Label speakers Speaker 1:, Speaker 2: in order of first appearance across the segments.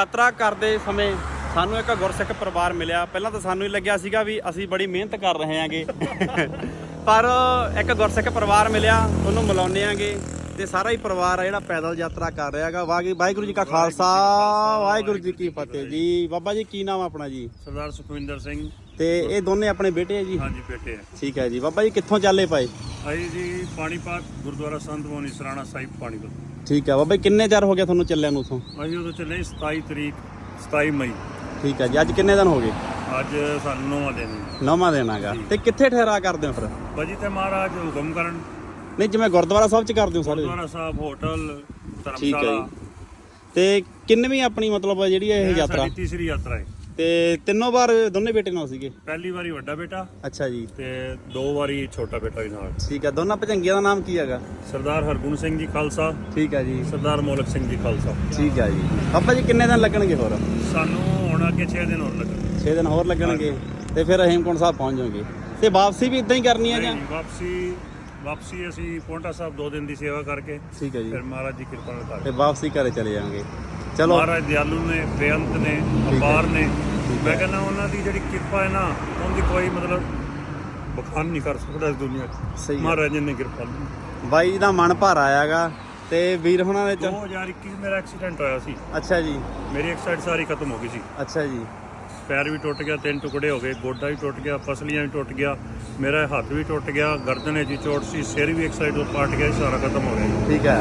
Speaker 1: ਯਾਤਰਾ ਕਰਦੇ ਸਮੇਂ ਸਾਨੂੰ ਇੱਕ ਗੁਰਸਿੱਖ ਪਰਿਵਾਰ ਮਿਲਿਆ। ਪਹਿਲਾਂ ਤਾਂ ਸਾਨੂੰ ਹੀ ਲੱਗਿਆ ਸੀਗਾ ਵੀ ਅਸੀਂ ਬੜੀ ਮਿਹਨਤ ਕਰ ਰਹੇ ਹਾਂਗੇ। ਪਰ ਇੱਕ ਗੁਰਸਿੱਖ ਪਰਿਵਾਰ ਮਿਲਿਆ ਉਹਨੂੰ ਮਿਲਾਉਂਦੇ ਆਂਗੇ ਤੇ ਸਾਰਾ ਹੀ ਪਰਿਵਾਰ ਆ ਜਿਹੜਾ ਪੈਦਲ ਯਾਤਰਾ ਕਰ ਰਿਹਾ ਹੈਗਾ। ਵਾਹਿ- ਵਾਹਿਗੁਰੂ ਜੀ ਕਾ ਖਾਲਸਾ ਵਾਹਿਗੁਰੂ ਜੀ ਕੀ ਫਤਿਹ ਜੀ। ਬਾਬਾ ਜੀ ਕੀ ਨਾਮ ਆ ਆਪਣਾ ਜੀ?
Speaker 2: ਸਰਦਾਰ ਸੁਖਵਿੰਦਰ ਸਿੰਘ।
Speaker 1: ਤੇ ਇਹ ਦੋਨੇ ਆਪਣੇ ਬੇਟੇ ਆ ਜੀ?
Speaker 2: ਹਾਂਜੀ ਬੇਟੇ ਹੈ
Speaker 1: ਠੀਕ ਹੈ ਜੀ। ਬਾਬਾ ਜੀ ਕਿੱਥੋਂ ਚੱਲੇ ਪਏ
Speaker 2: ਅਸੀਂ ਜੀ ਪਾਣੀਪਤ ਗੁਰਦੁਆਰਾ ਸੰਤ ਮੋਨੀ ਸਰਾਣਾ ਸਾਹਿਬ ਪਾਣੀਪਤ।
Speaker 1: ਠੀਕ ਹੈ ਬਾਬਾ ਜੀ ਕਿੰਨੇ ਚਿਰ ਹੋ ਗਿਆ ਤੁਹਾਨੂੰ ਚੱਲਿਆਂ ਨੂੰ ਉਥੋਂ?
Speaker 2: ਅਸੀਂ ਉਦੋਂ ਚੱਲੇ 27 ਤਰੀਕ 27 ਮਈ।
Speaker 1: ਠੀਕ ਹੈ ਜੀ ਅੱਜ ਕਿੰਨੇ ਦਿਨ ਹੋ ਗਏ?
Speaker 2: ਅੱਜ ਸਾਨੂੰ ਨੌਵਾਂ ਦਿਨ ਹੈ।
Speaker 1: ਨੌਵਾਂ ਦਿਨ ਹੈਗਾ। ਤੇ ਕਿੱਥੇ ਠਹਿਰਾ ਕਰਦੇ ਹੋ ਫਿਰ?
Speaker 2: ਭਾਜੀ ਤੇ ਮਹਾਰਾਜ ਹੁਕਮ ਕਰਨ।
Speaker 1: ਨਹੀਂ ਜਿਵੇਂ ਗੁਰਦੁਆਰਾ ਸਾਹਿਬ ਚ ਕਰਦੇ ਹੋ ਸਾਰੇ?
Speaker 2: ਗੁਰਦੁਆਰਾ ਸਾਹਿਬ ਹੋਟਲ
Speaker 1: ਠੀਕ ਹੈ
Speaker 2: ਧਰਮਸ਼ਾਲਾ
Speaker 1: ਤੇ ਕਿੰਨਵੀਂ ਆਪਣੀ ਮਤਲਬ ਜਿਹੜੀ ਇਹ
Speaker 2: ਇਹ
Speaker 1: ਯਾਤਰਾ?
Speaker 2: ਸਾਡੀ ਤੀਸਰੀ ਯਾਤਰਾ ਹੈ।
Speaker 1: ਤੇ ਤਿੰਨੋਂ ਵਾਰ ਦੋਨੇ ਬੇਟੇ ਨਾਲ ਸੀਗੇ?
Speaker 2: ਪਹਿਲੀ ਵਾਰੀ ਵੱਡਾ ਬੇਟਾ।
Speaker 1: ਅੱਛਾ ਜੀ।
Speaker 2: ਤੇ ਦੋ ਵਾਰੀ ਛੋਟਾ ਬੇਟਾ ਵੀ ਨਾਲ।
Speaker 1: ਠੀਕ ਹੈ ਦੋਨਾਂ ਭਜੰਗੀਆਂ ਦਾ ਨਾਮ ਕੀ ਹੈਗਾ?
Speaker 2: ਸਰਦਾਰ ਹਰਗੁਣ ਸਿੰਘ ਜੀ ਖਾਲਸਾ
Speaker 1: ਠੀਕ ਹੈ ਜੀ।
Speaker 2: ਸਰਦਾਰ ਮੋਲਕ ਸਿੰਘ ਜੀ ਖਾਲਸਾ।
Speaker 1: ਠੀਕ ਹੈ ਜੀ। ਪਾਪਾ ਜੀ ਕਿੰਨੇ ਦਿਨ ਲੱਗਣਗੇ ਹੋਰ?
Speaker 2: ਸਾਨੂੰ ਹੁਣ ਅੱਗੇ 6 ਦਿਨ ਹੋਰ ਲੱਗਣ
Speaker 1: 6 ਦਿਨ ਹੋਰ ਲੱਗਣਗੇ। ਤੇ ਫਿਰ ਹੇਮਕੁੰਟ ਸਾਹਿਬ ਪਹੁੰਚ ਜਾਓਗੇ। ਤੇ ਵਾਪਸੀ ਵੀ ਇਦਾਂ ਹੀ ਕਰਨੀ ਹੈ ਜਾਂ?
Speaker 2: ਨਹੀਂ, ਵਾਪਸੀ ਵਾਪਸੀ ਅਸੀਂ ਪੌਂਟਾ ਸਾਹਿਬ ਦੋ ਦਿਨ ਦੀ ਸੇਵਾ ਕਰਕੇ।
Speaker 1: ਠੀਕ ਹੈ ਜੀ।
Speaker 2: ਫਿਰ ਮਹਾਰਾਜ ਦੀ ਕਿਰਪਾ ਨਾਲ ਘਰ
Speaker 1: ਤੇ ਵਾਪਸੀ ਘਰੇ ਚਲੇ ਜਾਵਾਂਗੇ। ਚਲੋ।
Speaker 2: ਮਹਾਰਾਜ ਦਿਆਲੂ ਨੇ ਬੇਅੰਤ ਨੇ ਅਪਾਰ ਨੇ। ਮੈਂ ਕਹਿੰਦਾ ਉਹਨਾਂ ਦੀ ਜਿਹੜੀ ਕਿਰਪਾ ਹੈ ਨਾ ਉਹਦੀ ਕੋਈ ਮਤਲਬ ਬਖਾਨ ਨਹੀਂ ਕਰ ਸਕਦਾ ਇਸ ਦੁਨੀਆ 'ਚ।
Speaker 1: ਸਹੀ ਹੈ।
Speaker 2: ਮਹਾਰਾਜ ਨੇ ਕਿਰਪਾ ਕੀਤੀ
Speaker 1: ਬਾਈ ਦਾ ਮਨ ਭਰ ਆਇਆਗਾ ਤੇ ਵੀਰ ਹੁਣਾਂ ਦੇ ਚ
Speaker 2: 2021 ਮੇਰਾ ਐਕਸੀਡੈਂਟ ਹੋਇਆ ਸੀ।
Speaker 1: ਅੱਛਾ ਜੀ।
Speaker 2: ਮੇਰੀ ਇੱਕ ਸਾਈਡ ਸਾਰੀ ਖਤਮ ਹੋ ਗਈ ਸੀ।
Speaker 1: ਅੱਛਾ ਜੀ।
Speaker 2: ਪੈਰ ਵੀ ਟੁੱਟ ਗਿਆ ਤਿੰਨ ਟੁਕੜੇ ਹੋ ਗਏ ਗੋਡਾ ਵੀ ਟੁੱਟ ਗਿਆ ਪਸਲੀਆਂ ਵੀ ਟੁੱਟ ਗਿਆ ਮੇਰਾ ਹੱਥ ਵੀ ਟੁੱਟ ਗਿਆ ਗਰਦਨ ਜੀ ਚੋਟ ਸੀ ਸਿਰ ਵੀ ਇੱਕ ਸਾਈਡ ਤੋਂ ਪਾਟ ਗਿਆ ਸਾਰਾ ਖਤਮ ਹੋ ਗਿਆ ਜੀ।
Speaker 1: ਠੀਕ ਹੈ।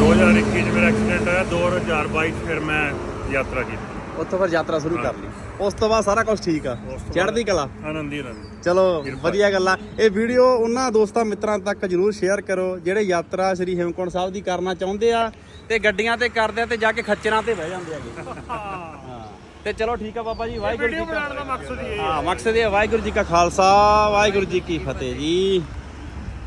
Speaker 2: 2021 ਚ ਮੇਰਾ ਐਕਸੀਡੈਂਟ ਹੋਇਆ 2022 ਚ ਫਿਰ ਮੈਂ ਯਾਤਰਾ ਕੀਤੀ।
Speaker 1: ਉੱਥੋਂ ਫਿਰ ਯਾਤਰਾ ਸ਼ੁਰੂ ਕਰ ਲਈ। ਉਸ ਤੋਂ ਬਾਅਦ ਸਾਰਾ ਕੁਝ ਠੀਕ ਆ? ਚੜ੍ਹਦੀ ਕਲਾ?
Speaker 2: ਆਨੰਦੀ ਆਨੰਦ।
Speaker 1: ਚਲੋ। ਵਧੀਆ ਗੱਲਾਂ ਇਹ ਵੀਡੀਓ ਉਹਨਾਂ ਦੋਸਤਾਂ ਮਿੱਤਰਾਂ ਤੱਕ ਜਰੂਰ ਸ਼ੇਅਰ ਕਰੋ ਜਿਹੜੇ ਯਾਤਰਾ ਸ੍ਰੀ ਹੇਮਕੁੰਟ ਸਾਹਿਬ ਦੀ ਕਰਨਾ ਚਾਹੁੰਦੇ ਆ ਤੇ ਗੱਡੀਆਂ ਤੇ ਕਰਦੇ ਆ ਤੇ ਜਾ ਕੇ ਖੱਚਰਾਂ ਤੇ ਬਹਿ ਜਾਂਦੇ ਆਗੇ ਹਾਂ। ਤੇ ਚਲੋ ਠੀਕ ਆ ਬਾਬਾ ਜੀ ਵਾਹਿਗੁਰੂ ਜੀ ਕਾ
Speaker 2: ਮਕਸਦ ਹੀ।
Speaker 1: ਹਾਂ ਮਕਸਦ ਇਹ ਹੈ ਵਾਹਿਗੁਰੂ ਜੀ ਕਾ ਖਾਲਸਾ ਵਾਹਿਗੁਰੂ ਜੀ ਕੀ ਫਤਿਹ ਜੀ।